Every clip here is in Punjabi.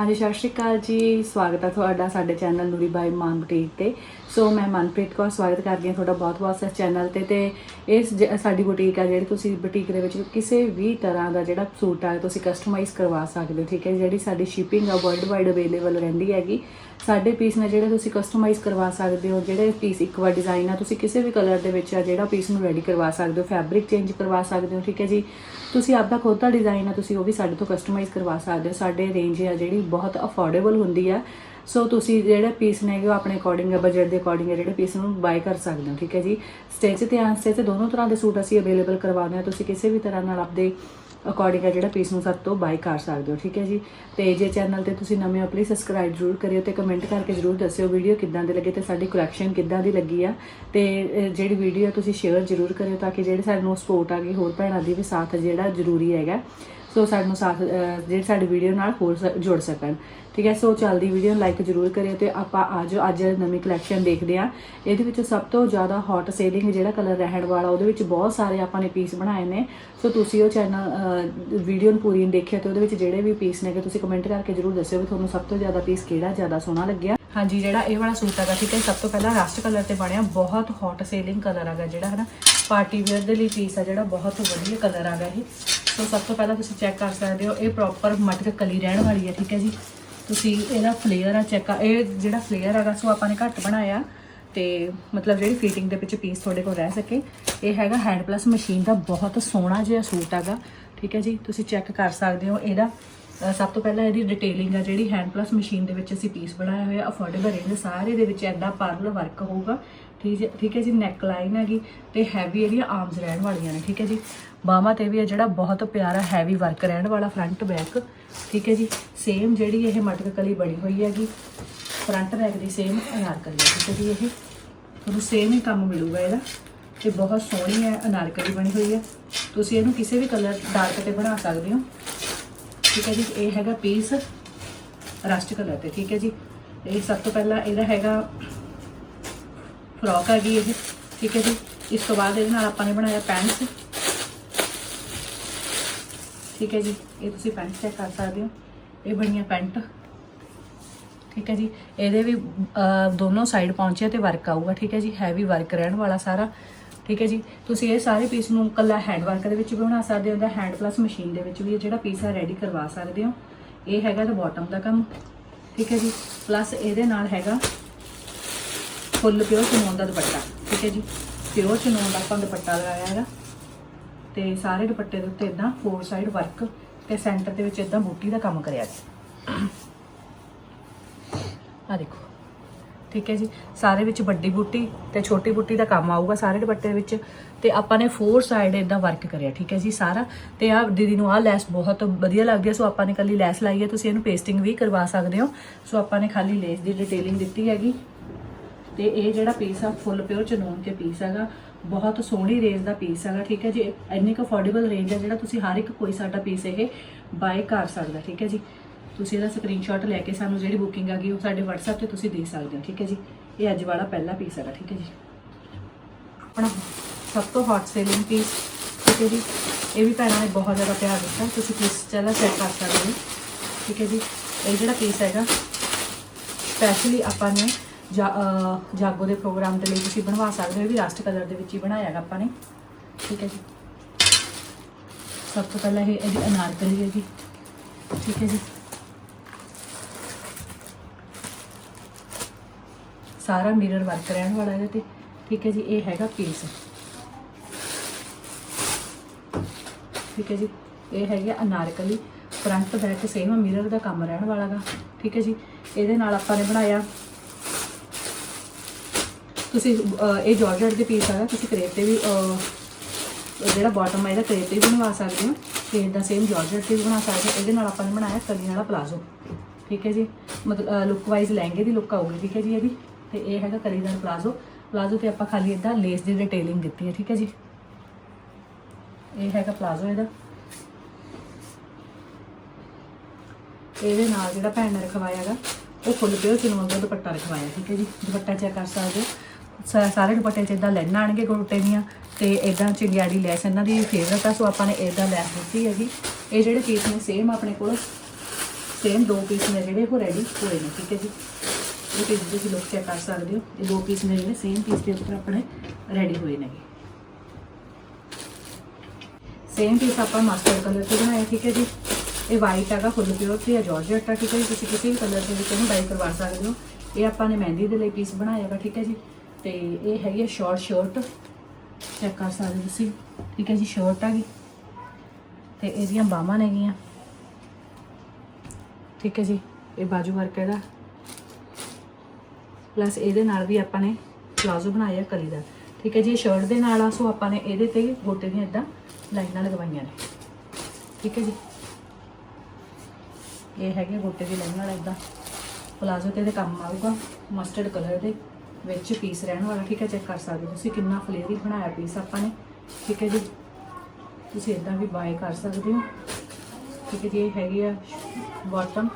ਹਾਂਜੀ, ਸਤਿ ਸ਼੍ਰੀ ਅਕਾਲ ਜੀ। ਸਵਾਗਤ ਹੈ ਤੁਹਾਡਾ ਸਾਡੇ ਚੈਨਲ ਨੂਰੀ ਬਾਈ ਮਾਨ ਬੁਟੀਕ ਤੇ। ਸੋ ਮੈਂ ਮਨਪ੍ਰੀਤ ਕੌਰ ਸਵਾਗਤ ਕਰਦੀ ਹਾਂ ਤੁਹਾਡਾ ਬਹੁਤ-ਬਹੁਤ ਇਸ ਚੈਨਲ ਤੇ ਤੇ ਇਸ ਜ- ਸਾਡੀ ਬੁਟੀਕ ਆ ਜਿਹੜੀ ਤੁਸੀਂ ਬੁਟੀਕ ਦੇ ਵਿੱਚ ਕਿਸੇ ਵੀ ਤਰ੍ਹਾਂ ਦਾ ਜਿਹੜਾ ਸੂਟ ਆ, ਤੁਸੀਂ ਕਸਟਮਾਈਜ਼ ਕਰਵਾ ਸਕਦੇ ਹੋ, ਠੀਕ ਹੈ ਜਿਹੜੀ ਸਾਡੀ ਸ਼ਿਪਿੰਗ ਆ ਵਰਲਡ ਵਾਈਡ ਅਵੇਲੇਬਲ ਰਹਿੰਦੀ ਹੈਗੀ। ਸਾਡੇ ਪੀਸ ਨੇ ਜਿਹੜੇ ਤੁਸੀਂ ਕਸਟਮਾਈਜ਼ ਕਰਵਾ ਸਕਦੇ ਹੋ, ਜਿਹੜੇ ਪੀਸ ਇੱਕ ਵਾਰ ਡਿਜ਼ਾਈਨ ਆ, ਤੁਸੀਂ ਕਿਸੇ ਵੀ ਕਲਰ ਦੇ ਵਿੱਚ ਆ ਜਿਹੜਾ ਪੀਸ ਨੂੰ ਰੈਡੀ ਕਰਵਾ ਸਕਦੇ ਹੋ ਫੈਬਰਿਕ ਚੇਂਜ ਕਰਵਾ ਸਕਦੇ ਹੋ, ਠੀਕ ਹੈ ਜੀ? ਤੁਸੀਂ ਆਪਦਾ ਖੁਦ ਦਾ ਡਿਜ਼ਾਈਨ ਆ, ਤੁਸੀਂ ਉਹ ਵੀ ਸਾਡੇ ਤੋਂ ਕਸਟਮਾਈਜ਼ ਕਰਵਾ ਸਕਦੇ ਹੋ। ਸਾਡੇ ਰੇਂਜ ਆ ਜਿਹੜੀ ਬਹੁਤ ਅਫੋਰਡੇਬਲ ਹੁੰਦੀ ਆ। ਸੋ ਤੁਸੀਂ ਜਿਹੜੇ ਪੀਸ ਨੇਗੇ ਉਹ ਆਪਣੇ ਅਕੋਰਡਿੰਗ ਬਜਟ ਦੇ ਅਕੋਰਡਿੰਗ ਜਿਹੜੇ ਪੀਸ ਨੂੰ ਬਾਈ ਕਰ ਸਕਦੇ ਹੋ, ਠੀਕ ਹੈ ਜੀ? ਸਟਿਚ ਤੇ ਅਨਸਟਿਚ ਦੋਨੋਂ ਤਰ੍ਹਾਂ ਦੇ ਸੂਟ ਅਸੀਂ ਅਵੇਲੇਬਲ ਕਰਵਾਉਂਦੇ ਹਾਂ। ਤੁਸੀਂ ਕਿਸੇ ਵੀ ਤਰ੍ਹਾਂ ਨਾਲ ਆਪਦੇ ਅਕੋਰਡਿੰਗ ਆ ਜਿਹੜਾ ਪੀਸ ਨੂੰ ਸਭ ਤੋਂ ਬਾਈ ਕਰ ਸਕਦੇ ਹੋ, ਠੀਕ ਹੈ ਜੀ? ਤੇ ਜੇ ਚੈਨਲ ਤੇ ਤੁਸੀਂ ਨਵੇਂ ਹੋ ਪਲੀਜ਼ ਸਬਸਕ੍ਰਾਈਬ ਜ਼ਰੂਰ ਕਰਿਓ ਤੇ ਕਮੈਂਟ ਕਰਕੇ ਜ਼ਰੂਰ ਦੱਸਿਓ ਵੀਡੀਓ ਕਿੱਦਾਂ ਦੀ ਲੱਗੀ ਤੇ ਸਾਡੀ ਕਲੈਕਸ਼ਨ ਕਿੱਦਾਂ ਦੀ ਲੱਗੀ ਆ। ਤੇ ਜਿਹੜੀ ਵੀਡੀਓ ਆ ਤੁਸੀਂ ਸ਼ੇਅਰ ਜ਼ਰੂਰ ਕਰਿਓ ਤਾਂ ਕਿ ਜਿਹੜੇ ਸਾਨੂੰ ਸਪੋਰਟ ਆ ਗਈ ਹੋਰ ਭੈਣਾਂ ਦੀ ਵੀ ਸਾਥ ਜਿਹੜਾ ਜ਼ਰੂਰੀ ਹੈਗਾ। ਸੋ ਸਾਨੂੰ ਸਾਥ ਅਹ, ਜਿਹੜੇ ਸਾਡੀ ਵੀਡੀਓ ਨਾਲ ਹੋਰ ਸ- ਜੁੜ ਸਕਣ। ਠੀਕ ਹੈ? ਸੋ ਚੱਲਦੀ ਵੀਡੀਓ ਨੂੰ ਲਾਈਕ ਜ਼ਰੂਰ ਕਰਿਓ ਤੇ ਆਪਾਂ ਅੱਜ ਅੱਜ ਨਵੀਂ ਕਲੈਕਸ਼ਨ ਦੇਖਦੇ ਆ ਇਹਦੇ ਵਿੱਚ ਸਭ ਤੋਂ ਜ਼ਿਆਦਾ ਹੌਟ ਸੇਲਿੰਗ ਜਿਹੜਾ ਕਲਰ ਰਹਿਣ ਵਾਲਾ ਉਹਦੇ ਵਿੱਚ ਬਹੁਤ ਸਾਰੇ ਆਪਾਂ ਨੇ ਪੀਸ ਬਣਾਏ ਨੇ। ਸੋ ਤੁਸੀਂ ਉਹ ਚੈਨਲ ਵੀਡੀਓ ਨੂੰ ਪੂਰੀ ਦੇਖਿਆ ਤੇ ਉਹਦੇ ਵਿੱਚ ਜਿਹੜੇ ਵੀ ਪੀਸ ਨੇਗੇ ਤੁਸੀਂ ਕਮੈਂਟ ਕਰਕੇ ਜ਼ਰੂਰ ਦੱਸਿਓ ਵੀ ਤੁਹਾਨੂੰ ਸਭ ਤੋਂ ਜ਼ਿਆਦਾ ਪੀਸ ਕਿਹੜਾ ਜ਼ਿਆਦਾ ਸੋਹਣਾ ਲੱਗਿਆ। ਹਾਂਜੀ ਜਿਹੜਾ ਇਹ ਵਾਲਾ ਸੂਟ ਹੈਗਾ ਠੀਕ ਹੈ ਸਭ ਤੋਂ ਪਹਿਲਾਂ ਰਸਟ ਕਲਰ ਤੇ ਬਣਿਆ ਬਹੁਤ ਹੌਟ ਸੇਲਿੰਗ ਕਲਰ ਹੈਗਾ ਜਿਹੜਾ ਹੈ ਨਾ ਪਾਰਟੀ ਵੇਅਰ ਦੇ ਲਈ ਪੀਸ ਆ ਜਿਹੜਾ ਬਹੁਤ ਵਧੀਆ ਕਲਰ ਹੈਗਾ ਇਹ। ਸੋ ਸਭ ਤੋਂ ਪਹਿਲਾਂ ਤੁਸੀਂ ਚੈੱਕ ਕਰ ਸਕਦੇ ਹੋ, ਇਹ ਪ੍ਰੋਪਰ ਮਟਰ ਕਲੀ ਰਹਿਣ ਵਾਲੀ ਹੈ, ਠੀਕ ਹੈ ਜੀ। ਤੁਸੀਂ ਇਹਦਾ ਫਲੇਅਰ ਆ ਚੈੱਕ ਇਹ ਜਿਹੜਾ ਫਲੇਅਰ ਹੈਗਾ ਸੋ ਆਪਾਂ ਨੇ ਘੱਟ ਬਣਾਇਆ, ਤੇ ਮਤਲਬ ਜਿਹੜੀ ਫਿਟਿੰਗ ਦੇ ਵਿੱਚ ਪੀਸ ਤੁਹਾਡੇ ਕੋਲ ਰਹਿ ਸਕੇ। ਇਹ ਹੈਗਾ ਹੈਂਡ ਪਲੱਸ ਮਸ਼ੀਨ ਦਾ ਬਹੁਤ ਸੋਹਣਾ ਜਿਹਾ ਸੂਟ ਹੈਗਾ, ਠੀਕ ਹੈ ਜੀ। ਤੁਸੀਂ ਚੈੱਕ ਕਰ ਸਕਦੇ ਹੋ, ਇਹਦਾ ਸਭ ਤੋਂ ਪਹਿਲਾਂ ਇਹਦੀ ਡਿਟੇਲਿੰਗ ਆ ਜਿਹੜੀ ਹੈਂਡ ਪਲੱਸ ਮਸ਼ੀਨ ਦੇ ਵਿੱਚ ਅਸੀਂ ਪੀਸ ਬਣਾਇਆ ਹੋਇਆ ਅਫੋਰਡੇਬਲ ਰੇਂਜ ਸਾਰੇ ਦੇ ਵਿੱਚ ਐਡਾ ਪਰਲ ਵਰਕ ਹੋਊਗਾ, ਠੀਕ ਹੈ ਠੀਕ ਹੈ ਜੀ ਨੈਕ ਲਾਈਨ ਹੈਗੀ, ਤੇ ਹੈਵੀ ਇਹਦੀਆਂ ਆਰਮਸ ਰਹਿਣ ਵਾਲੀਆਂ ਨੇ, ਠੀਕ ਹੈ ਜੀ। ਬਾਹਾਂ ਤੇ ਵੀ ਹੈ ਜਿਹੜਾ ਬਹੁਤ ਪਿਆਰਾ ਹੈਵੀ ਵਰਕ ਰਹਿਣ ਵਾਲਾ ਫਰੰਟ ਬੈਕ ਠੀਕ ਹੈ ਜੀ? ਸੇਮ ਜਿਹੜੀ ਇਹ ਮਟਕ ਕਲੀ ਬਣੀ ਹੋਈ ਹੈਗੀ ਫਰੰਟ ਬੈਕ ਦੀ ਸੇਮ ਅਨਾਰਕਲੀ ਹੈ, ਠੀਕ ਹੈ ਜੀ ਇਹ? ਤੁਹਾਨੂੰ ਸੇਮ ਹੀ ਕੰਮ ਮਿਲੂਗਾ ਇਹਦਾ। ਤੇ ਬਹੁਤ ਸੋਹਣੀ ਹੈ ਅਨਾਰਕਲੀ ਬਣੀ ਹੋਈ ਹੈ। ਤੁਸੀਂ ਇਹਨੂੰ ਕਿਸੇ ਵੀ ਕਲਰ ਡਾਰਕ ਤੇ ਬਣਾ ਸਕਦੇ ਹੋ। ਠੀਕ ਹੈ ਜੀ, ਇਹ ਹੈਗਾ ਪੀਸ ਰਸਟ ਕਲਰ ਤੇ, ਠੀਕ ਹੈ ਜੀ? ਇਹ ਸਭ ਤੋਂ ਪਹਿਲਾਂ ਇਹਦਾ ਹੈਗਾ ਫਰੋਕ ਹੈਗੀ ਇਹ, ਠੀਕ ਹੈ ਜੀ? ਇਸ ਤੋਂ ਬਾਅਦ ਇਹਦੇ ਨਾਲ ਆਪਾਂ ਨੇ ਬਣਾਇਆ ਪੈਂਟਸ ਠੀਕ ਹੈ ਜੀ, ਇਹ ਤੁਸੀਂ ਪੈਂਟ ਚੈੱਕ ਕਰ ਸਕਦੇ ਹੋ। ਇਹ ਬਣੀਆਂ ਪੈਂਟ। ਠੀਕ ਹੈ ਜੀ, ਇਹਦੇ ਵੀ ਦੋਨੋਂ ਸਾਈਡ ਪਹੁੰਚੇ ਤੇ ਵਰਕ ਆਊਗਾ, ਠੀਕ ਹੈ ਜੀ ਹੈਵੀ ਵਰਕ ਰਹਿਣ ਵਾਲਾ ਸਾਰਾ। ਠੀਕ ਹੈ ਜੀ, ਤੁਸੀਂ ਇਹ ਸਾਰੇ ਪੀਸ ਨੂੰ ਕੱਲਾ ਹੈਂਡ ਵਰਕ ਦੇ ਵਿੱਚ ਵੀ ਬਣਾ ਸਕਦੇ ਹੋ, ਜਾਂ ਹੈਂਡ ਪਲੱਸ ਮਸ਼ੀਨ ਦੇ ਵਿੱਚ ਵੀ ਇਹ ਜਿਹੜਾ ਪੀਸ ਹੈ ਰੈਡੀ ਕਰਵਾ ਸਕਦੇ ਹੋ। ਇਹ ਹੈਗਾ ਤੇ ਬਾਟਮ ਦਾ ਕੰਮ। ਠੀਕ ਹੈ ਜੀ ਪਲੱਸ ਇਹਦੇ ਨਾਲ ਹੈਗਾ ਫੁੱਲ ਪਿਓਰ ਚਨੋਨ ਦਾ ਦੁਪੱਟਾ। ਠੀਕ ਹੈ ਜੀ ਪਿਓਰ ਚਨੋਨ ਦਾ ਆਪਾਂ ਦੁਪੱਟਾ ਲਗਾਇਆ ਹੈਗਾ। ਤੇ ਸਾਰੇ ਦੁਪੱਟੇ ਦੇ ਉੱਤੇ ਇਦਾਂ ਫੋਰ ਸਾਈਡ ਵਰਕ ਤੇ ਸੈਂਟਰ ਦੇ ਵਿੱਚ ਇਦਾਂ ਬੂਟੀ ਦਾ ਕੰਮ ਕਰਿਆ ਜੀ। ਆ ਦੇਖੋ। ਠੀਕ ਹੈ ਜੀ? ਸਾਰੇ ਵਿੱਚ ਵੱਡੀ ਬੂਟੀ ਤੇ ਛੋਟੀ ਬੂਟੀ ਦਾ ਕੰਮ ਆਊਗਾ ਸਾਰੇ ਦੁਪੱਟੇ ਦੇ ਵਿੱਚ ਤੇ ਆਪਾਂ ਨੇ ਫੋਰ ਸਾਈਡ ਇਦਾਂ ਵਰਕ ਕਰਿਆ, ਠੀਕ ਹੈ ਜੀ ਸਾਰਾ? ਤੇ ਆ ਦੀਦੀ ਨੂੰ ਆ ਲੈਸ ਬਹੁਤ ਵਧੀਆ ਲੱਗਦੀ ਹੈ, ਸੋ ਆਪਾਂ ਨੇ ਕੱਲੀ ਲੈਸ ਲਾਈ ਹੈ, ਤੁਸੀਂ ਇਹਨੂੰ ਪੇਸਟਿੰਗ ਵੀ ਕਰਵਾ ਸਕਦੇ ਹੋ। ਸੋ ਆਪਾਂ ਨੇ ਖਾਲੀ ਲੈਸ ਦੀ ਡਿਟੇਲਿੰਗ ਦਿੱਤੀ ਹੈਗੀ। ਤੇ ਇਹ ਜਿਹੜਾ ਪੀਸ ਆ ਫੁੱਲ ਪਿਓਰ ਚਨੂਨ ਤੇ ਪੀਸ ਹੈਗਾ। ਬਹੁਤ ਸੋਹਣੀ ਰੇਂਜ ਦਾ ਪੀਸ ਹੈਗਾ, ਠੀਕ ਹੈ ਜੀ। ਇੰਨੀ ਕੁ ਅਫੋਰਡੇਬਲ ਰੇਂਜ ਹੈ ਜਿਹੜਾ ਤੁਸੀਂ ਹਰ ਇੱਕ ਕੋਈ ਸਾਡਾ ਪੀਸ ਇਹ ਬਾਏ ਕਰ ਸਕਦਾ, ਠੀਕ ਹੈ ਜੀ। ਤੁਸੀਂ ਇਹਦਾ ਸਕਰੀਨਸ਼ਾਟ ਲੈ ਕੇ ਸਾਨੂੰ ਜਿਹੜੀ ਬੁਕਿੰਗ ਹੈਗੀ, ਉਹ ਸਾਡੇ WhatsApp ਤੇ ਤੁਸੀਂ ਦੇ ਸਕਦੇ ਹੋ, ਠੀਕ ਹੈ ਜੀ। ਇਹ ਅੱਜ ਵਾਲਾ ਪਹਿਲਾ ਪੀਸ ਹੈਗਾ, ਠੀਕ ਹੈ ਜੀ। ਆਪਣਾ ਸਭ ਤੋਂ ਹੌਟ ਸੇਲਿੰਗ ਪੀਸ ਠੀਕ ਹੈ ਜੀ। ਇਹ ਵੀ ਭੈਣਾਂ ਨੇ ਬਹੁਤ ਜ਼ਿਆਦਾ ਪਿਆਰ ਦਿੱਤਾ। ਤੁਸੀਂ ਪੀਸ ਚਲਾ ਚੈੱਕ ਕਰ ਸਕਦੇ ਹੋ, ਠੀਕ ਹੈ ਜੀ। ਇਹ ਜਿਹੜਾ ਪੀਸ ਹੈਗਾ ਸਪੈਸ਼ਲੀ ਆਪਾਂ ਨੇ ਜਾਗੋ ਦੇ ਪ੍ਰੋਗਰਾਮ ਦੇ ਲਈ ਤੁਸੀਂ ਬਣਵਾ ਸਕਦੇ ਹੋ, ਇਹ ਵੀ ਰਸਟ ਕਲਰ ਦੇ ਵਿੱਚ ਹੀ ਬਣਾਇਆ ਹੈਗਾ ਆਪਾਂ ਨੇ। ਠੀਕ ਹੈ ਜੀ। ਸਭ ਤੋਂ ਪਹਿਲਾਂ ਇਹ ਇਹਦੀ ਅਨਾਰਕਲੀ ਹੈਗੀ। ਠੀਕ ਹੈ ਜੀ। ਸਾਰਾ ਮਿਰਰ ਵਰਕ ਰਹਿਣ ਵਾਲਾ ਇਹਦੇ ਤੇ, ਠੀਕ ਹੈ ਜੀ, ਇਹ ਹੈਗਾ ਪੀਸ ਠੀਕ ਹੈ ਜੀ, ਇਹ ਹੈਗਾ anarkali. Front back same mirror ਦਾ ਕੰਮ ਰਹਿਣ ਵਾਲਾ ਵਾਲਾਗਾ ਠੀਕ ਹੈ ਜੀ, ਇਹਦੇ ਨਾਲ ਆਪਾਂ ਨੇ ਬਣਾਇਆ ਤੁਸੀਂ ਇਹ ਜਾਰਜਟ ਦੇ ਪੀਸ ਹੈਗਾ ਤੁਸੀਂ ਕਰੇਪ ਤੇ ਵੀ ਜਿਹੜਾ ਬਾਟਮ ਹੈ ਇਹਦਾ ਕਰੇਪ ਤੇ ਵੀ ਬਣਵਾ ਸਕਦੇ ਹੋ। ਤੇ ਇਦਾਂ ਸੇਮ ਜਾਰਜਟ ਤੇ ਵੀ ਬਣਾ ਸਕਦੇ ਹੋ। ਇਹਦੇ ਨਾਲ ਆਪਾਂ ਨੇ ਬਣਾਇਆ ਕਲੀ ਵਾਲਾ ਪਲਾਜ਼ੋ ਠੀਕ ਹੈ ਜੀ? ਮਤਲਬ ਲੁੱਕ ਵਾਈਜ਼ ਲਹਿੰਗੇ ਦੀ ਲੁੱਕ ਆਊਗੀ, ਠੀਕ ਹੈ ਜੀ ਇਹਦੀ। ਤੇ ਇਹ ਹੈਗਾ ਕਲੀਦਾਰ ਪਲਾਜ਼ੋ ਪਲਾਜ਼ੋ ਤੇ ਆਪਾਂ ਖਾਲੀ ਇਦਾਂ ਲੇਸ ਦੀ ਡਿਟੇਲਿੰਗ ਦਿੱਤੀ ਹੈ, ਠੀਕ ਹੈ ਜੀ? ਇਹ ਹੈਗਾ ਪਲਾਜ਼ੋ ਇਹਦਾ। ਇਹਦੇ ਨਾਲ ਜਿਹੜਾ ਭੈਣ ਨੇ ਰਖਵਾਇਆ ਹੈਗਾ, ਉਹ ਫੁੱਲ ਪਿਓ ਚਨੋਨ ਦਾ ਦੁਪੱਟਾ ਰਖਵਾਇਆ, ਠੀਕ ਹੈ ਜੀ? ਦੁਪੱਟਾ ਚੈੱਕ ਕਰ ਸਕਦੇ ਹੋ। ਸਾਰੇ ਦੁਪੱਟੇ 'ਚ ਇਦਾਂ ਲੈਣ ਆਣਗੇ ਗੋਟੇ ਦੀਆਂ ਤੇ ਇਦਾਂ ਚਿੰਗਿਆੜੀ ਲੈਸ ਇਹਨਾਂ ਦੀ ਫੇਵਰਟ ਆ, ਸੋ ਆਪਾਂ ਨੇ ਇਦਾਂ ਲੈ ਦਿੱਤੀ ਹੈਗੀ। ਇਹ ਜਿਹੜੇ ਪੀਸ ਨੇ ਸੇਮ ਆਪਣੇ ਕੋਲ ਸੇਮ ਦੋ ਪੀਸ ਨੇ ਜਿਹੜੇ, ਉਹ ਰੈਡੀ ਹੋਏ ਨੇ, ਠੀਕ ਹੈ ਜੀ? ਇਹ ਪੀਸ ਤੁਸੀਂ ਲੋਕ ਚੈੱਕ ਕਰ ਸਕਦੇ ਹੋ, ਇਹ ਦੋ ਪੀਸ ਨੇ ਜਿਹੜੇ ਸੇਮ ਪੀਸ ਦੇ ਉੱਪਰ ਆਪਣੇ ਰੈਡੀ ਹੋਏ ਨੇ ਸੇਮ ਪੀਸ ਆਪਾਂ ਮਾਸਟਰ ਕਲਰ ਤੇ ਬਣਾਇਆ ਠੀਕ ਹੈ ਜੀ? ਇਹ ਵਾਈਟ ਹੈਗਾ ਫੁੱਲ ਪਿਓਰ ਤੇ ਹੈ ਜਾਰਜਟ ਹੈ ਠੀਕ ਹੈ ਜੀ? ਤੁਸੀਂ ਕਿਸੇ ਵੀ ਕਲਰ ਦੇ ਵਿੱਚ ਇਹਨੂੰ ਡਾਈ ਕਰਵਾ ਸਕਦੇ ਹੋ। ਇਹ ਆਪਾਂ ਨੇ ਮਹਿੰਦੀ ਦੇ ਲਈ ਪੀਸ ਬਣਾਇਆ ਹੈਗਾ ਠੀਕ ਹੈ ਜੀ? ਤੇ ਇਹ ਹੈਗੀ ਸ਼ਾਰਟ ਸ਼ਰਟ ਚੈੱਕ ਕਰ ਸਕਦੇ ਤੁਸੀਂ, ਠੀਕ ਹੈ ਜੀ ਸ਼ਰਟ ਹੈਗੀ ਤੇ ਇਹਦੀਆਂ ਬਾਹਾਂ ਨੇਗੀਆਂ ਠੀਕ ਹੈ ਜੀ, ਇਹ ਬਾਜੂ ਵਰਕ ਇਹਦਾ। ਪਲੱਸ ਇਹਦੇ ਨਾਲ ਵੀ ਆਪਾਂ ਨੇ ਪਲਾਜ਼ੋ ਬਣਾਇਆ ਕਲੀ ਦਾ। ਠੀਕ ਹੈ ਜੀ ਸ਼ਰਟ ਦੇ ਨਾਲ ਆ, ਸੋ ਆਪਾਂ ਨੇ ਇਹਦੇ ਤੇ ਗੋਟੇ ਦੀਆਂ ਇਦਾਂ ਲਾਈਨਾਂ ਲਗਵਾਈਆਂ ਨੇ। ਠੀਕ ਹੈ ਜੀ। ਇਹ ਹੈਗੇ ਗੋਟੇ ਦੀ ਲਾਈਨਾਂ ਵਾਲਾ ਇਦਾਂ ਪਲਾਜ਼ੋ ਤੇ ਇਹਦੇ ਕੰਮ ਆਊਗਾ ਮਸਟਰਡ ਕਲਰ ਦੇ। ਵਿੱਚ ਪੀਸ ਰਹਿਣ ਵਾਲਾ, ਠੀਕ ਹੈ? ਚੈੱਕ ਕਰ ਸਕਦੇ ਹੋ ਤੁਸੀਂ ਕਿੰਨਾ ਫਲੇਰੀ ਬਣਾਇਆ ਪੀਸ ਆਪਾਂ ਨੇ, ਠੀਕ ਹੈ ਜੀ? ਤੁਸੀਂ ਇਦਾਂ ਵੀ ਬਾਏ ਕਰ ਸਕਦੇ ਹੋ। ਠੀਕ ਹੈ ਜੀ, ਇਹ ਹੈਗੀ ਆ ਬਾਟਮ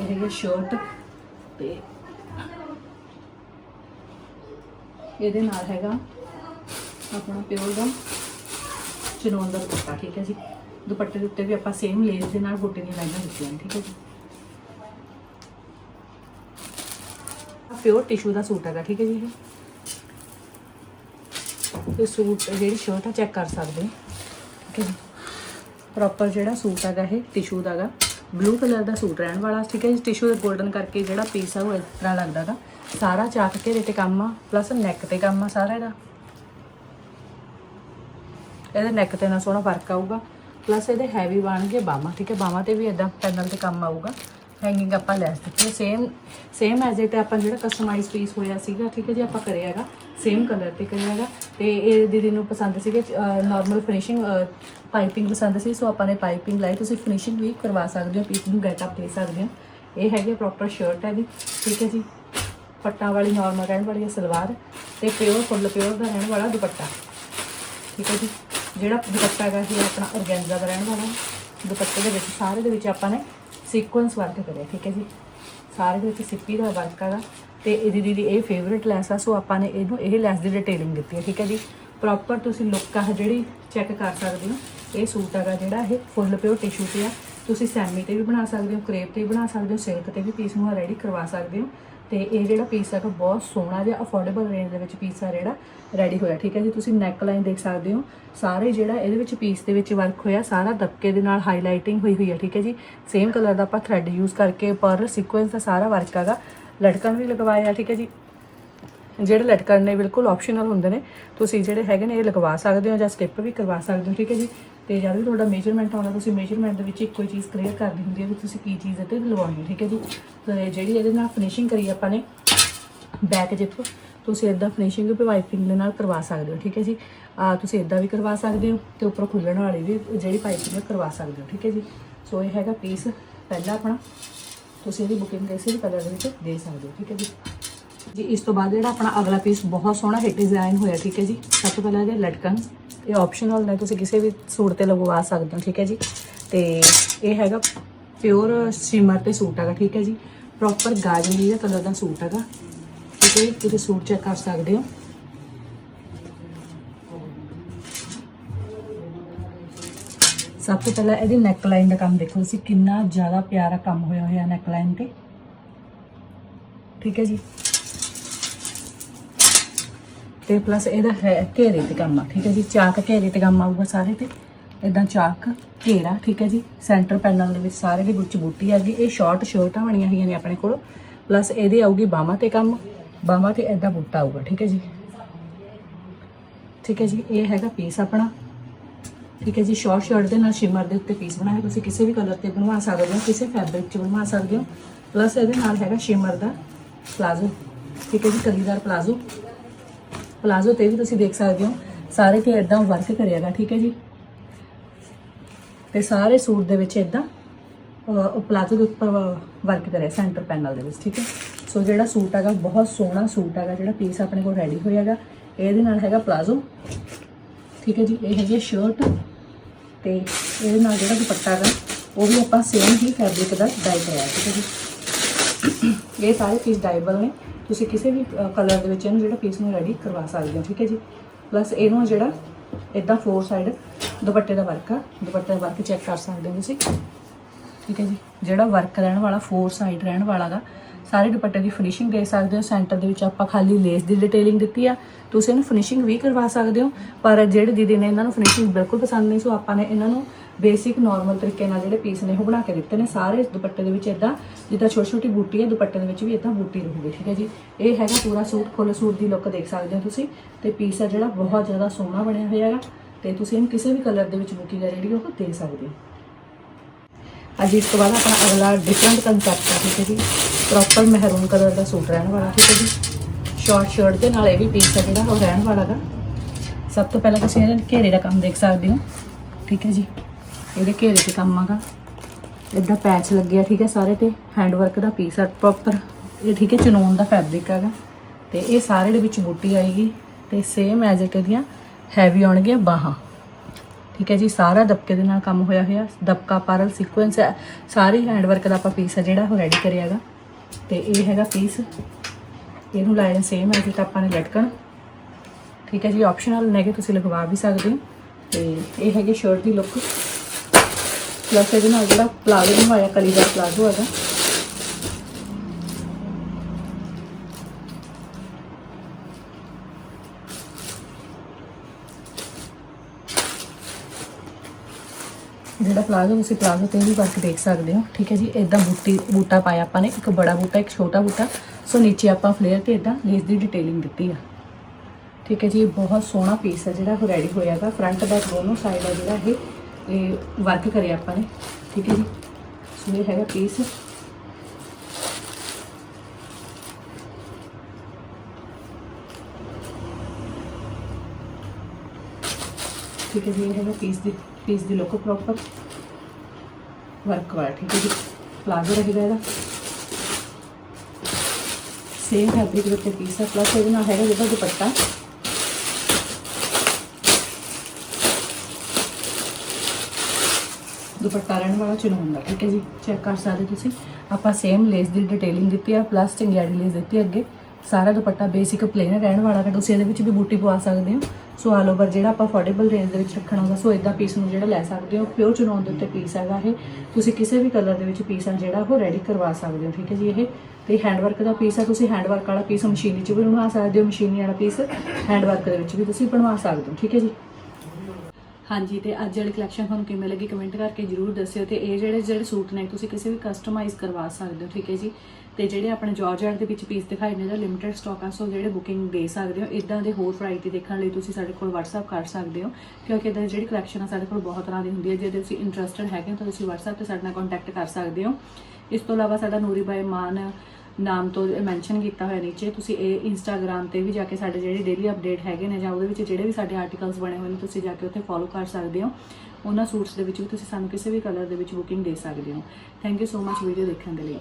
ਇਹ ਹੈਗੀ ਸ਼ਰਟ ਤੇ ਇਹਦੇ ਨਾਲ ਹੈਗਾ ਆਪਣਾ ਪਿਓਰ ਦਾ ਚਨੋਨ ਦਾ ਦੁਪੱਟਾ, ਠੀਕ ਹੈ ਜੀ? ਦੁਪੱਟੇ ਦੇ ਉੱਤੇ ਵੀ ਆਪਾਂ ਸੇਮ ਲੇਸ ਦੇ ਨਾਲ ਗੋਟੇ ਦੀਆਂ ਲਾਈਨਾਂ ਦਿੱਤੀਆਂ ਨੇ, ਠੀਕ ਹੈ ਜੀ? ਪਿਓਰ ਟਿਸ਼ੂ ਦਾ ਸੂਟ ਹੈਗਾ, ਠੀਕ ਹੈ ਜੀ ਇਹ? ਇਹ ਸੂਟ, ਜਿਹੜੀ ਸ਼ਰਟ ਆ ਚੈੱਕ ਕਰ ਸਕਦੇ ਠੀਕ ਹੈ ਜੀ? ਪ੍ਰੋਪਰ ਜਿਹੜਾ ਸੂਟ ਹੈਗਾ ਇਹ ਟਿਸ਼ੂ ਦਾ ਹੈਗਾ ਬਲੂ ਕਲਰ ਦਾ ਸੂਟ ਰਹਿਣ ਵਾਲਾ, ਠੀਕ ਹੈ ਜੀ? ਟਿਸ਼ੂ ਦੇ 골ਡਨ ਕਰਕੇ ਜਿਹੜਾ ਪੀਸ ਆ, ਉਹ ਇਸ ਤਰ੍ਹਾਂ ਲੱਗਦਾ ਹੈਗਾ ਸਾਰਾ ਚਾਕ ਘੇਰੇ ਤੇ ਕੰਮ ਆ ਪਲੱਸ ਨੈਕ ਤੇ ਕੰਮ ਆ ਸਾਰਾ ਇਹਦਾ। ਇਹਦੇ ਨੈਕ ਤੇ ਨਾ ਸੋਹਣਾ ਫ਼ਰਕ ਆਊਗਾ ਪਲੱਸ ਇਹਦੇ ਹੈਵੀ ਬਣਗੇ ਬਾਹਾਂ, ਠੀਕ ਹੈ? ਬਾਹਾਂ ਤੇ ਵੀ ਇਦਾਂ ਪੈਨਲ ਤੇ ਕੰਮ ਆਊਗਾ। ਹੈਂਗਿੰਗ ਆਪਾਂ ਲੈਸ ਦਿੱਤੀ। ਸੇਮ ਸੇਮ ਐਜ਼ ਇਟ ਆਪਾਂ ਜਿਹੜਾ ਕਸਟਮਾਈਜ਼ ਪੀਸ ਹੋਇਆ ਸੀਗਾ, ਠੀਕ ਹੈ ਜੀ, ਆਪਾਂ ਕਰਿਆ ਹੈਗਾ। ਸੇਮ ਕਲਰ ਤੇ ਕਰਿਆ ਹੈਗਾ। ਤੇ ਇਹ ਦੀਦੀ ਨੂੰ ਪਸੰਦ ਸੀਗੇ ਨਾਰਮਲ ਫਿਨਿਸ਼ਿੰਗ ਪਾਈਪਿੰਗ ਪਸੰਦ ਸੀ, ਸੋ ਆਪਾਂ ਨੇ ਪਾਈਪਿੰਗ ਲਾਈ। ਤੁਸੀਂ ਫਿਨਿਸ਼ਿੰਗ ਵੀ ਕਰਵਾ ਸਕਦੇ ਹੋ ਪੀਸ ਨੂੰ ਗੈਟ ਦੇ ਸਕਦੇ ਹੋ। ਇਹ ਹੈਗੀ ਪ੍ਰੋਪਰ ਸ਼ਰਟ ਹੈ ਜੀ, ਠੀਕ ਹੈ ਜੀ। ਪੱਟਾਂ ਵਾਲੀ ਨਾਰਮਲ ਰਹਿਣ ਵਾਲੀ ਹੈ ਸਲਵਾਰ ਤੇ ਪਿਓਰ ਫੁੱਲ ਪਿਓਰ ਦਾ ਰਹਿਣ ਵਾਲਾ ਦੁਪੱਟਾ। ਠੀਕ ਹੈ ਜੀ। ਜਿਹੜਾ ਦੁਪੱਟਾ ਹੈਗਾ, ਇਹ ਆਪਣਾ ਔਰਗੈਂਜ਼ਾ ਦਾ ਰਹਿਣ ਵਾਲਾ। ਦੁਪੱਟੇ ਦੇ ਵਿੱਚ, ਸਾਰੇ ਦੇ ਵਿੱਚ ਆਪਾਂ ਨੇ ਸੀਕੁਐਂਸ ਵਰਕ ਕਰਿਆ, ਠੀਕ ਹੈ ਜੀ? ਸਾਰੇ ਦੇ ਵਿੱਚ ਸਿੱਪੀ ਦਾ ਵਰਕ ਹੈਗਾ ਤੇ ਇਹਦੀ ਦੀਦੀ ਇਹ ਫੇਵਰਿਟ ਲੈਸ ਆ, ਸੋ ਆਪਾਂ ਨੇ ਇਹਨੂੰ ਇਹ ਲੈਸ ਦੀ ਡਿਟੇਲਿੰਗ ਦਿੱਤੀ ਹੈ, ਠੀਕ ਹੈ ਜੀ? ਪ੍ਰੋਪਰ ਤੁਸੀਂ ਲੁੱਕ ਆ ਜਿਹੜੀ ਚੈੱਕ ਕਰ ਸਕਦੇ ਹੋ, ਇਹ ਸੂਟ ਹੈਗਾ ਜਿਹੜਾ ਇਹ ਫੁੱਲ ਪਿਓਰ ਟਿਸ਼ੂ ਤੇ ਆ। ਤੁਸੀਂ ਸੈਮੀ ਤੇ ਵੀ ਬਣਾ ਸਕਦੇ ਹੋ ਕਰੇਪ ਤੇ ਵੀ ਬਣਾ ਸਕਦੇ ਹੋ ਸਿਲਕ ਤੇ ਵੀ ਪੀਸ ਨੂੰ ਰੈਡੀ ਕਰਵਾ ਸਕਦੇ ਹੋ। ਤੇ ਇਹ ਜਿਹੜਾ ਪੀਸ ਹੈਗਾ ਬਹੁਤ ਸੋਹਣਾ ਜਿਹਾ ਅਫੋਰਡੇਬਲ ਰੇਂਜ ਦੇ ਵਿੱਚ ਪੀਸ ਆ ਜਿਹੜਾ ਰੈਡੀ ਹੋਇਆ, ਠੀਕ ਹੈ ਜੀ? ਤੁਸੀਂ ਨੈਕ ਲਾਈਨ ਦੇਖ ਸਕਦੇ ਹੋ। ਸਾਰੇ ਜਿਹੜਾ ਇਹਦੇ ਵਿੱਚ ਪੀਸ ਦੇ ਵਿੱਚ ਵਰਕ ਹੋਇਆ, ਸਾਰਾ ਦਬਕੇ ਦੇ ਨਾਲ ਹਾਈਲਾਈਟਿੰਗ ਹੋਈ ਹੋਈ ਹੈ, ਠੀਕ ਹੈ ਜੀ? ਸੇਮ ਕਲਰ ਦਾ ਆਪਾਂ ਥ੍ਰੈਡ ਯੂਜ਼ ਕਰਕੇ ਪਰ ਸੀਕੁਐਂਸ ਦਾ ਸਾਰਾ ਵਰਕ ਹੈਗਾ। ਲਟਕਣ ਵੀ ਲਗਵਾਇਆ, ਠੀਕ ਹੈ ਜੀ? ਜਿਹੜੇ ਲਟਕਣ ਨੇ ਬਿਲਕੁਲ ਆਪਸ਼ਨਲ ਹੁੰਦੇ ਨੇ, ਤੁਸੀਂ ਜਿਹੜੇ ਹੈਗੇ ਨੇ ਇਹ ਲਗਵਾ ਸਕਦੇ ਹੋ ਜਾਂ ਸਕਿਪ ਵੀ ਕਰਵਾ ਸਕਦੇ ਹੋ, ਠੀਕ ਹੈ ਜੀ? ਤੇ ਜਦ ਵੀ ਤੁਹਾਡਾ ਮੇਜਰਮੈਂਟ ਆਉਂਦਾ, ਤੁਸੀਂ ਮੇਜਰਮੈਂਟ ਦੇ ਵਿੱਚ ਇੱਕੋ ਹੀ ਚੀਜ਼ ਕਲੀਅਰ ਕਰਨੀ ਹੁੰਦੀ ਹੈ ਵੀ ਤੁਸੀਂ ਕੀ ਚੀਜ਼ ਇੱਥੇ ਲਗਵਾਉਣੀ ਹੈ, ਠੀਕ ਹੈ ਜੀ? ਤੇ ਜਿਹੜੀ ਇਹਦੇ ਨਾਲ ਫਿਨਿਸ਼ਿੰਗ ਕਰੀ ਆਪਾਂ ਨੇ ਬੈਕ ਜਿੱਥੋਂ, ਤੁਸੀਂ ਇਦਾਂ ਫਿਨਿਸ਼ਿੰਗ ਵੀ ਪਾਈਪਿੰਗ ਦੇ ਨਾਲ ਕਰਵਾ ਸਕਦੇ ਹੋ, ਠੀਕ ਹੈ ਜੀ? ਆ, ਤੁਸੀਂ ਇਦਾਂ ਵੀ ਕਰਵਾ ਸਕਦੇ ਹੋ ਤੇ ਉੱਪਰ ਖੁੱਲਣ ਵਾਲੀ ਵੀ ਜਿਹੜੀ ਪਾਈਪਿੰਗ ਕਰਵਾ ਸਕਦੇ ਹੋ, ਠੀਕ ਹੈ ਜੀ? ਸੋ ਇਹ ਹੈਗਾ ਪੀਸ ਪਹਿਲਾ ਆਪਣਾ, ਤੁਸੀਂ ਇਹਦੀ ਬੁਕਿੰਗ ਕਿਸੇ ਵੀ ਕਲਰ ਦੇ ਵਿੱਚ ਦੇ ਸਕਦੇ ਹੋ, ਠੀਕ ਹੈ ਜੀ? ਜੀ, ਇਸ ਤੋਂ ਬਾਅਦ ਜਿਹੜਾ ਆਪਣਾ ਅਗਲਾ ਪੀਸ ਬਹੁਤ ਸੋਹਣਾ ਹਿੱਟ ਡਿਜ਼ਾਈਨ ਹੋਇਆ, ਠੀਕ ਹੈ ਜੀ? ਸਭ ਤੋਂ ਪਹਿਲਾਂ ਇਹਦੇ ਲਟਕਨ ਇਹ ਆਪਸ਼ਨਲ ਨੇ, ਤੁਸੀਂ ਕਿਸੇ ਵੀ ਸੂਟ ਤੇ ਲਗਵਾ ਸਕਦੇ ਹੋ, ਠੀਕ ਹੈ ਜੀ? ਤੇ ਇਹ ਹੈਗਾ ਪਿਓਰ ਸ਼ਿਮਰ ਤੇ ਸੂਟ ਹੈਗਾ, ਠੀਕ ਹੈ ਜੀ? ਪ੍ਰੋਪਰ ਗਾਜਰੀ ਦਾ ਕਲਰ ਦਾ ਸੂਟ ਹੈਗਾ। ਠੀਕ ਹੈ ਜੀ? ਤੁਸੀਂ ਸੂਟ ਚੈੱਕ ਕਰ ਸਕਦੇ ਹੋ। ਸਭ ਤੋਂ ਪਹਿਲਾਂ ਇਹਦੀ ਨੈਕ ਲਾਈਨ ਦਾ ਕੰਮ ਦੇਖੋ ਤੁਸੀਂ, ਕਿੰਨਾ ਜ਼ਿਆਦਾ ਪਿਆਰਾ ਕੰਮ ਹੋਇਆ ਹੋਇਆ ਨੈਕ ਲਾਈਨ ਤੇ। ਠੀਕ ਹੈ ਜੀ? ਤੇ ਪਲੱਸ ਇਹਦਾ ਹੈ ਘੇਰੇ ਤੇ ਕੰਮ ਆ ਠੀਕ ਹੈ ਜੀ? ਚਾਕ ਘੇਰੇ ਤੇ ਕੰਮ ਆਊਗਾ ਸਾਰੇ ਤੇ। ਇਦਾਂ ਚਾਕ, ਘੇਰਾ, ਠੀਕ ਹੈ ਜੀ? ਸੈਂਟਰ ਪੈਨਲ ਦੇ ਵਿੱਚ ਸਾਰੇ ਦੇ ਵਿੱਚ ਬੂਟੀ ਆ ਗਈ। ਇਹ ਸ਼ਾਰਟ ਸ਼ਰਟਾਂ ਬਣੀਆਂ ਹੋਈਆਂ ਨੇ ਆਪਣੇ ਕੋਲ। ਪਲੱਸ ਇਹਦੀ ਆਊਗੀ ਬਾਹਾਂ ਤੇ ਕੰਮ। ਬਾਹਾਂ ਤੇ ਇਦਾਂ ਬੂਟਾ ਆਊਗਾ, ਠੀਕ ਹੈ ਜੀ? ਠੀਕ ਹੈ ਜੀ? ਇਹ ਹੈਗਾ ਪੀਸ ਆਪਣਾ। ਠੀਕ ਹੈ ਜੀ? ਸ਼ਾਰਟ ਸ਼ਰਟ ਦੇ ਨਾਲ ਸ਼ਿਮਰ ਦੇ ਉੱਤੇ ਪੀਸ ਬਣਾਇਆ। ਤੁਸੀਂ ਕਿਸੇ ਵੀ ਕਲਰ ਤੇ ਬਣਵਾ ਸਕਦੇ ਹੋ, ਕਿਸੇ ਫੈਬਰਿਕ 'ਚ ਬਣਵਾ ਸਕਦੇ ਹੋ। ਪਲੱਸ ਇਹਦੇ ਨਾਲ ਹੈਗਾ ਸ਼ਿਮਰ ਦਾ ਪਲਾਜ਼ੋ। ਠੀਕ ਹੈ ਜੀ? ਕਲੀਦਾਰ ਪਲਾਜ਼ੋ। ਪਲਾਜ਼ੋ ਤੇ ਵੀ ਤੁਸੀਂ ਦੇਖ ਸਕਦੇ ਹੋ, ਸਾਰੇ ਤੇ ਇਦਾਂ ਵਰਕ ਕਰਿਆਗਾ, ਠੀਕ ਹੈ ਜੀ? ਤੇ ਸਾਰੇ ਸੂਟ ਦੇ ਵਿੱਚ ਇਦਾਂ ਪਲਾਜ਼ੋ ਦੇ ਉੱਪਰ ਵਰਕ ਕਰਿਆ ਸੈਂਟਰ ਪੈਨਲ ਦੇ ਵਿੱਚ, ਠੀਕ ਹੈ? ਸੋ ਜਿਹੜਾ ਸੂਟ ਹੈਗਾ, ਬਹੁਤ ਸੋਹਣਾ ਸੂਟ ਹੈਗਾ, ਜਿਹੜਾ ਪੀਸ ਆਪਣੇ ਕੋਲ ਰੈਡੀ ਹੋਇਆ ਹੋਇਆਗਾ, ਇਹਦੇ ਨਾਲ ਹੈਗਾ ਪਲਾਜ਼ੋ, ਠੀਕ ਹੈ ਜੀ? ਇਹ ਹੈਗੀ ਸ਼ਰਟ ਤੇ ਇਹਦੇ ਨਾਲ ਜਿਹੜਾ ਦੁਪੱਟਾ ਹੈਗਾ, ਉਹ ਵੀ ਆਪਾਂ ਸੇਮ ਹੀ ਫੈਬਰਿਕ ਦਾ ਡਾਈ ਕਰਿਆ, ਠੀਕ ਹੈ ਜੀ? ਇਹ ਸਾਰੇ ਪੀਸ ਡਾਈਬਲ ਨੇ। ਤੁਸੀਂ ਕਿਸੇ ਵੀ ਕਲਰ ਦੇ ਵਿੱਚ ਇਹਨੂੰ ਜਿਹੜਾ ਪੀਸ ਨੂੰ ਰੈਡੀ ਕਰਵਾ ਸਕਦੇ ਹੋ, ਠੀਕ ਹੈ ਜੀ? ਪਲੱਸ ਇਹਨੂੰ ਜਿਹੜਾ ਇਦਾਂ ਫੋਰ ਸਾਈਡ ਦੁਪੱਟੇ ਦਾ ਵਰਕ ਆ, ਦੁਪੱਟੇ ਦਾ ਵਰਕ ਚੈੱਕ ਕਰ ਸਕਦੇ ਹੋ ਤੁਸੀਂ। ਠੀਕ ਹੈ ਜੀ? ਜਿਹੜਾ ਵਰਕ ਰਹਿਣ ਵਾਲਾ ਫੋਰ ਸਾਈਡ ਰਹਿਣ ਵਾਲਾ ਦਾ ਸਾਰੇ ਦੁਪੱਟੇ ਦੀ ਫਿਨਿਸ਼ਿੰਗ ਦੇ ਸਕਦੇ ਹੋ। ਸੈਂਟਰ ਦੇ ਵਿੱਚ ਆਪਾਂ ਖਾਲੀ ਲੇਸ ਦੀ ਡਿਟੇਲਿੰਗ ਦਿੱਤੀ ਆ। ਤੁਸੀਂ ਇਹਨੂੰ ਫਿਨਿਸ਼ਿੰਗ ਵੀ ਕਰਵਾ ਸਕਦੇ ਹੋ, ਪਰ ਜਿਹੜੇ ਦੀਦੀ ਨੇ ਇਹਨਾਂ ਨੂੰ ਫਿਨਿਸ਼ਿੰਗ ਬਿਲਕੁਲ ਪਸੰਦ ਨਹੀਂ ਸੋ ਆਪਾਂ ਨੇ ਇਹਨਾਂ ਨੂੰ ਬੇਸਿਕ ਨਾਰਮਲ ਤਰੀਕੇ ਨਾਲ ਜਿਹੜੇ ਪੀਸ ਨੇ ਉਹ ਬਣਾ ਕੇ ਦਿੱਤੇ ਨੇ। ਸਾਰੇ ਦੁਪੱਟੇ ਦੇ ਵਿੱਚ ਇਦਾਂ ਜਿੱਦਾਂ ਛੋਟੀ ਛੋਟੀ ਬੂਟੀ ਹੈ, ਦੁਪੱਟੇ ਦੇ ਵਿੱਚ ਵੀ ਇਦਾਂ ਬੂਟੀ ਰਹੂਗੀ, ਠੀਕ ਹੈ ਜੀ? ਇਹ ਹੈਗਾ ਪੂਰਾ ਸੂਟ, ਫੁੱਲ ਸੂਟ ਦੀ ਲੁੱਕ ਦੇਖ ਸਕਦੇ ਹੋ ਤੁਸੀਂ। ਤੇ ਪੀਸ ਹੈ ਜਿਹੜਾ ਬਹੁਤ ਜ਼ਿਆਦਾ ਸੋਹਣਾ ਬਣਿਆ ਹੋਇਆ ਹੈਗਾ। ਤੇ ਤੁਸੀਂ ਇਹਨੂੰ ਕਿਸੇ ਵੀ ਕਲਰ ਦੇ ਵਿੱਚ ਬੁਕਿੰਗ ਹੈ ਜਿਹੜੀ ਉਹ ਦੇ ਸਕਦੇ ਹੋ। ਅੱਜ ਇਸ ਤੋਂ ਬਾਅਦ ਆਪਣਾ ਅਗਲਾ ਡਿਫਰੈਂਟ ਕਨਸੈਪਟ ਹੈ, ਠੀਕ ਹੈ ਜੀ? ਪ੍ਰੋਪਰ ਮਹਿਰੂਨ ਕਲਰ ਦਾ ਸੂਟ ਰਹਿਣ ਵਾਲਾ, ਠੀਕ ਹੈ ਜੀ? ਸ਼ਾਰਟ ਸ਼ਰਟ ਦੇ ਨਾਲ ਇਹ ਵੀ ਪੀਸ ਹੈ ਜਿਹੜਾ ਉਹ ਰਹਿਣ ਵਾਲਾ ਦਾ ਸਭ ਤੋਂ ਪਹਿਲਾਂ ਤੁਸੀਂ ਇਹਦੇ ਘੇਰੇ ਦਾ ਕੰਮ ਦੇਖ ਸਕਦੇ ਹੋ, ਠੀਕ ਹੈ ਜੀ? ਇਹਦੇ ਘੇਰੇ ਤੇ ਕੰਮ ਆਗਾ। ਇਦਾਂ ਪੈਚ ਲੱਗਿਆ, ਠੀਕ ਹੈ ਸਾਰੇ ਤੇ? ਹੈਂਡ ਵਰਕ ਦਾ ਪੀਸ ਆ ਪ੍ਰੋਪਰ ਇਹ ਠੀਕ ਹੈ ਚਨੋਨ ਦਾ ਫੈਬਰਿਕ ਹੈਗਾ। ਤੇ ਇਹ ਸਾਰੇ ਦੇ ਵਿੱਚ ਬੂਟੀ ਆਏਗੀ ਤੇ ਸੇਮ ਐਜ਼ ਇਟ ਦੀਆਂ ਹੈਵੀ ਆਉਣਗੀਆਂ ਬਾਹਾਂ। ਠੀਕ ਹੈ ਜੀ, ਸਾਰਾ ਦਬਕੇ ਦੇ ਨਾਲ ਕੰਮ ਹੋਇਆ ਹੋਇਆ। ਦਬਕਾ ਪਾਰਲ ਸੀਕੁਐਂਸ ਹੈ। ਸਾਰੀ ਹੈਂਡ ਵਰਕ ਦਾ ਆਪਾਂ ਪੀਸ ਹੈ ਜਿਹੜਾ, ਉਹ ਰੈਡੀ ਕਰਿਆ ਕਰਿਆਗਾ ਤੇ ਇਹ ਹੈਗਾ ਪੀਸ ਇਹਨੂੰ ਲਾਇਆ ਸੇਮ ਹੈ ਜਿੱਦਾਂ ਆਪਾਂ ਨੇ ਲਟਕਣ। ਠੀਕ ਹੈ ਜੀ ਆਪਸ਼ਨਲ ਨੇਗੇ, ਤੁਸੀਂ ਲਗਵਾ ਵੀ ਸਕਦੇ ਹੋ। ਤੇ ਇਹ ਹੈਗੀ ਸ਼ਰਟ ਦੀ ਲੁੱਕ ਪਲੱਸ ਇਹਦੇ ਨਾਲ ਜਿਹੜਾ ਪਲਾਜ਼ੋ ਬਣਵਾਇਆ ਕਲੀ ਦਾ ਪਲਾਜ਼ੋ ਹੈਗਾ। ਜਿਹੜਾ ਪਲਾਜ਼ੋ ਤੁਸੀਂ ਪਲਾਜ਼ੋ ਤੇ ਵੀ ਵਰਕ ਦੇਖ ਸਕਦੇ ਹੋ। ਠੀਕ ਹੈ ਜੀ ਇਦਾਂ ਬੂਟੀ ਬੂਟਾ ਪਾਇਆ ਆਪਾਂ ਨੇ, ਇੱਕ ਬੜਾ ਬੂਟਾ, ਇੱਕ ਛੋਟਾ ਬੂਟਾ। ਸੋ ਨੀਚੇ ਆਪਾਂ ਫਲੇਅਰ ਤੇ ਇਦਾਂ ਲੇਸ ਦੀ ਡਿਟੇਲਿੰਗ ਦਿੱਤੀ ਆ। ਠੀਕ ਹੈ ਜੀ, ਇਹ ਬਹੁਤ ਸੋਹਣਾ ਪੀਸ ਹੈ ਜਿਹੜਾ ਉਹ ਰੈਡੀ ਹੋਇਆਗਾ ਫਰੰਟ ਬੈਕ ਦੋਨੋਂ ਸਾਈਡ ਹੈ ਜਿਹੜਾ ਇਹ। ਇਹ ਵਰਕ ਕਰਿਆ ਆਪਾਂ ਨੇ, ਠੀਕ ਹੈ ਜੀ? ਸੋ ਇਹ ਹੈਗਾ ਪੀਸ ਠੀਕ ਹੈ ਜੀ, ਇਹ ਹੈਗਾ ਪੀਸ ਦੀ ਪੀਸ ਦੀ ਲੁੱਕ ਪ੍ਰੋਪਰ ਵਰਕ ਵਾਲਾ, ਠੀਕ ਹੈ ਜੀ? ਪਲਾਜ਼ੋ ਰਹੇਗਾ ਇਹਦਾ। ਸੇਮ ਫੈਬਰਿਕ ਦੇ ਉੱਤੇ ਪੀਸ ਹੈ ਪਲੱਸ ਇਹਦੇ ਨਾਲ ਹੈਗਾ ਜਿਹੜਾ ਦੁਪੱਟਾ। ਦੁਪੱਟਾ ਰਹਿਣ ਵਾਲਾ ਚਨੂਨ ਦਾ, ਠੀਕ ਹੈ ਜੀ? ਚੈੱਕ ਕਰ ਸਕਦੇ ਤੁਸੀਂ। ਆਪਾਂ ਸੇਮ ਲੇਸ ਦੀ ਡਿਟੇਲਿੰਗ ਦਿੱਤੀ ਆ ਪਲੱਸ ਚੰਗਿਆੜੀ ਲੇਸ ਦਿੱਤੀ ਅੱਗੇ। ਸਾਰਾ ਦੁਪੱਟਾ ਬੇਸਿਕ ਪਲੇਨ ਰਹਿਣ ਵਾਲਾ ਹੈ ਤੁਸੀਂ ਇਹਦੇ ਵਿੱਚ ਵੀ ਬੂਟੀ ਪਵਾ ਸਕਦੇ ਹੋ। ਸੋ ਆਲ ਓਵਰ ਜਿਹੜਾ ਆਪਾਂ ਅਫੋਰਡੇਬਲ ਰੇਂਜ ਦੇ ਵਿੱਚ ਰੱਖਣਾ ਹੁੰਦਾ ਸੋ ਇਦਾਂ ਪੀਸ ਨੂੰ ਜਿਹੜਾ ਲੈ ਸਕਦੇ ਹੋ। ਪਿਓਰ ਚਨੌਨ ਦੇ ਉੱਤੇ ਪੀਸ ਹੈਗਾ ਇਹ। ਤੁਸੀਂ ਕਿਸੇ ਵੀ ਕਲਰ ਦੇ ਵਿੱਚ ਪੀਸ ਆ ਜਿਹੜਾ, ਉਹ ਰੈਡੀ ਕਰਵਾ ਸਕਦੇ ਹੋ, ਠੀਕ ਹੈ ਜੀ ਇਹ? ਤੇ ਹੈਂਡਵਰਕ ਦਾ ਪੀਸ ਆ, ਤੁਸੀਂ ਹੈਂਡਵਰਕ ਵਾਲਾ ਪੀਸ ਮਸ਼ੀਨੀ 'ਚ ਵੀ ਬਣਵਾ ਸਕਦੇ ਹੋ ਮਸ਼ੀਨੀ ਵਾਲਾ ਪੀਸ ਹੈਂਡਵਰਕ ਦੇ ਵਿੱਚ ਵੀ ਤੁਸੀਂ ਬਣਵਾ ਸਕਦੇ ਹੋ, ਠੀਕ ਹੈ ਜੀ? ਹਾਂਜੀ, ਤੇ ਅੱਜ ਵਾਲੀ ਕਲੈਕਸ਼ਨ ਤੁਹਾਨੂੰ ਕਿਵੇਂ ਲੱਗੀ ਕਮੈਂਟ ਕਰਕੇ ਜਰੂਰ ਦੱਸਿਓ ਤੇ ਇਹ ਜਿਹੜੇ ਜਿਹੜੇ ਸੂਟ ਨੇ ਤੁਸੀਂ ਕਿਸੇ ਵੀ ਕਸਟਮਾਈਜ਼ ਕਰਵਾ ਸਕਦੇ ਹੋ, ਠੀਕ ਹੈ ਜੀ? ਤੇ ਜਿਹੜੇ ਆਪਣੇ ਜਾਰਜਟ ਦੇ ਵਿੱਚ ਪੀਸ ਦਿਖਾਏ ਨੇ, ਜਿਹੜਾ ਲਿਮਿਟਡ ਸਟਾਕ ਆ, ਸੋ ਜਿਹੜੇ ਬੁਕਿੰਗ ਦੇ ਸਕਦੇ ਹੋ ਇਦਾਂ ਦੇ ਹੋਰ ਵੈਰਾਈਟੀ ਦੇਖਣ ਲਈ ਤੁਸੀਂ ਸਾਡੇ ਕੋਲ WhatsApp ਕਰ ਸਕਦੇ ਹੋ, ਕਿਉਂਕਿ ਇਦਾਂ ਦੀ ਜਿਹੜੀ ਕਲੈਕਸ਼ਨ ਆ ਸਾਡੇ ਕੋਲ ਬਹੁਤ ਤਰ੍ਹਾਂ ਦੀ ਹੁੰਦੀ ਹੈ ਜੇ ਤੁਸੀਂ ਇੰਟਰਸਟਡ ਹੈਗੇ ਹੋ, ਤਾਂ ਤੁਸੀਂ WhatsApp ਤੇ ਸਾਡੇ ਨਾਲ ਕੰਟੈਕਟ ਕਰ ਸਕਦੇ ਹੋ। ਇਸ ਤੋਂ ਇਲਾਵਾ ਸਾਡਾ ਨੂਰੀ ਬਾਈ ਮਾਨ ਨਾਮ ਤੋਂ ਮੈਂਸ਼ਨ ਕੀਤਾ ਹੋਇਆ ਨੀਚੇ, ਤੁਸੀਂ ਇਹ ਇੰਸਟਾਗ੍ਰam ਤੇ ਵੀ ਜਾ ਕੇ ਸਾਡੇ ਜਿਹੜੇ ਡੇਲੀ ਅਪਡੇਟ ਹੈਗੇ ਨੇ ਜਾਂ ਉਹਦੇ ਵਿੱਚ ਜਿਹੜੇ ਵੀ ਸਾਡੇ ਆਰਟੀਕਲਸ ਬਣੇ ਹੋਏ ਨੇ, ਤੁਸੀਂ ਜਾ ਕੇ ਉੱਥੇ ਫੋਲੋ ਕਰ ਸਕਦੇ ਹੋ। ਉਹਨਾਂ ਸੂਟਸ ਦੇ ਵਿੱਚ ਵੀ ਤੁਸੀਂ ਸਾਨੂੰ ਕਿਸੇ ਵੀ ਕਲਰ ਦੇ ਵਿੱਚ ਬੁਕਿੰਗ ਦੇ ਸਕਦੇ ਹੋ। Thank you so much video ਦੇਖਣ ਦੇ ਲਈ।